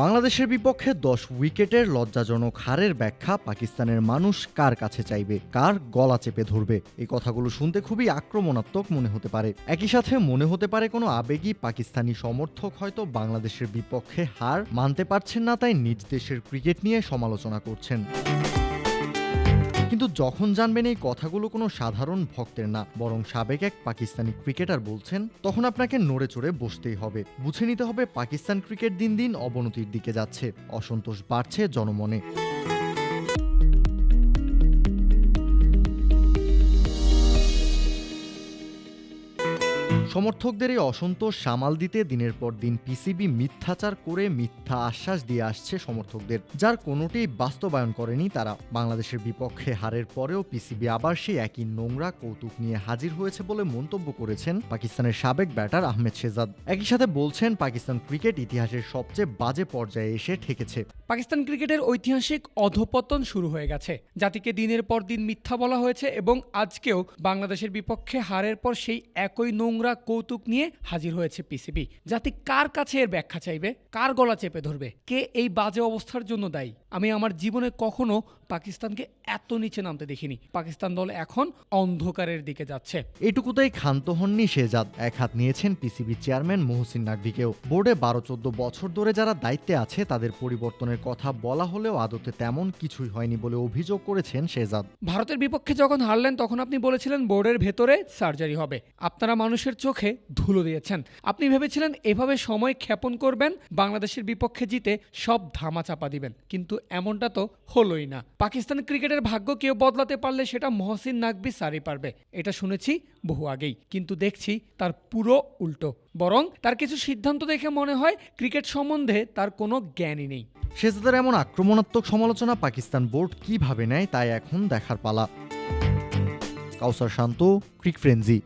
বাংলাদেশের বিপক্ষে দশ উইকেটের লজ্জাজনক হারের ব্যাখ্যা পাকিস্তানের মানুষ কার কাছে চাইবে? কার গলা চেপে ধরবে? এই কথাগুলো শুনতে খুবই আক্রমণাত্মক মনে হতে পারে। একই সাথে মনে হতে পারে কোনো আবেগী পাকিস্তানি সমর্থক হয়তো বাংলাদেশের বিপক্ষে হার মানতে পারছেন না, তাই নিজ দেশের ক্রিকেট নিয়ে সমালোচনা করছেন। কিন্তু যখন জানবেন এই কথাগুলো কোনো সাধারণ ভক্তের না, বরং সাবেক এক পাকিস্তানি ক্রিকেটার বলছেন, তখন আপনাকে নড়ে চড়ে বসতেই হবে। বুঝে নিতে হবে পাকিস্তান ক্রিকেট দিন দিন অবনতির দিকে যাচ্ছে। অসন্তোষ বাড়ছে জনমনে। সমর্থকদের এই অসন্তোষ সামাল দিতে দিনের পর দিন পিসিবি মিথ্যাচার করে মিথ্যা আশ্বাস দিয়ে আসছে সমর্থকদের। যার কোনোটিই বাস্তবায়ন করেনি তারা। বাংলাদেশের বিপক্ষে হারের পরেও পিসিবি আবার সেই একই নোংরা কৌতুক নিয়ে হাজির হয়েছে বলে মন্তব্য করেছেন পাকিস্তানের সাবেক ব্যাটার আহমেদ শেজাদ। একই সাথে বলছেন, পাকিস্তান ক্রিকেট ইতিহাসের সবচেয়ে বাজে পর্যায়ে এসে ঠেকেছে। পাকিস্তান ক্রিকেটের ঐতিহাসিক অধপতন শুরু হয়ে গেছে। জাতিকে দিনের পর দিন মিথ্যা বলা হয়েছে এবং আজকেও বাংলাদেশের বিপক্ষে হারের পর সেই একই নোংরা কৌতুক নিয়ে হাজির হয়েছে পিসিবি জাতি কার কাছে এর ব্যাখ্যা চাইবে? কার গলা চেপে ধরবে? কে এই বাজে অবস্থার জন্য দায়ী? আমি আমার জীবনে কখনো পাকিস্তানকে এত নিচে নামতে দেখিনি। পাকিস্তান দল এখন অন্ধকারের দিকে যাচ্ছে। এটুকুতেই ক্ষান্ত হননি শেজাদ এক হাত নিয়েছেন পিসিবি চেয়ারম্যান মহসিন নাকভিকেও বোর্ডে বারো চোদ্দ বছর ধরে যারা দায়িত্বে আছে, তাদের পরিবর্তনের কথা বলা হলেও আদতে তেমন কিছুই হয়নি বলে অভিযোগ করেছেন শেজাদ ভারতের বিপক্ষে যখন হারলেন, তখন আপনি বলেছিলেন বোর্ডের ভেতরে সার্জারি হবে। আপনারা মানুষের চোখে ধুলো দিয়েছেন। আপনি ভেবেছিলেন এভাবে সময় ক্ষেপণ করবেন, বাংলাদেশের বিপক্ষে জিতে সব ধামা চাপা দিবেন। কিন্তু এমনটা তো হলোই না। পাকিস্তান ক্রিকেটের ভাগ্য কেউ বদলাতে পারলে সেটা মহসিন নাকবি সারি পারবে। এটা শুনেছি বহু আগেই। কিন্তু দেখছি তার পুরো উল্টো। বরং তার কিছু সিদ্ধান্ত দেখে মনে হয় ক্রিকেট সম্বন্ধে তার কোনো জ্ঞানই নেই। শেষদের এমন আক্রমণাত্মক সমালোচনা পাকিস্তান বোর্ড কীভাবে নেয় তাই এখন দেখার পালা। কাউসার শান্ত, ক্রিক ফ্রেঞ্জি